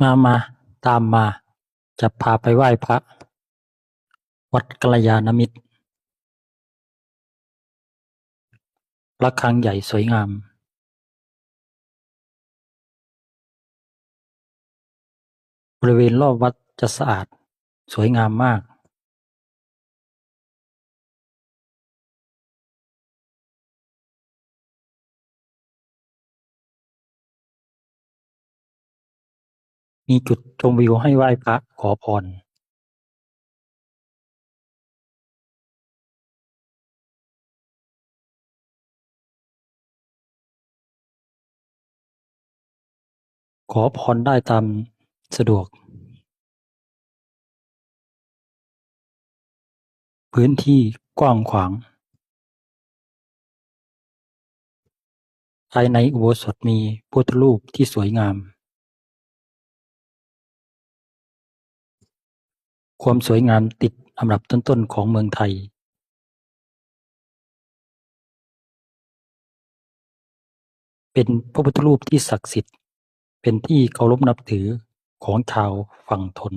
มามา ตามมา จะพาไปไหว้พระ วัดกัลยาณมิตรระฆังใหญ่สวยงาม บริเวณรอบวัดจะสะอาด สวยงามมาก มีจุดชมวิวให้ไหว้พระขอพรขอพรได้ตามสะดวก พื้นที่กว้างขวาง ภายในอุโบสถมีพุทธรูปที่สวยงาม ความสวยงามติดอันดับต้น ๆ ของเมืองไทยเป็นพระพุทธรูปที่ศักดิ์สิทธิ์ เป็นที่เคารพนับถือของชาวฝั่งทน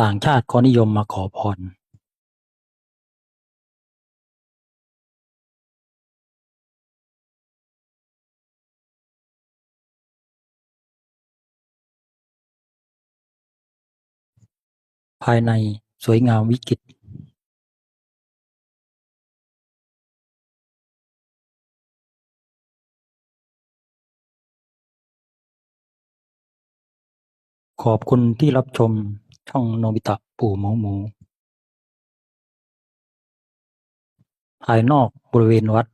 ต่างชาติก็นิยมมาขอพร ภายในสวยงามวิจิตรขอบคุณที่รับชมช่องโนบิตะปู่หมูหมู ภายนอกบริเวณวัด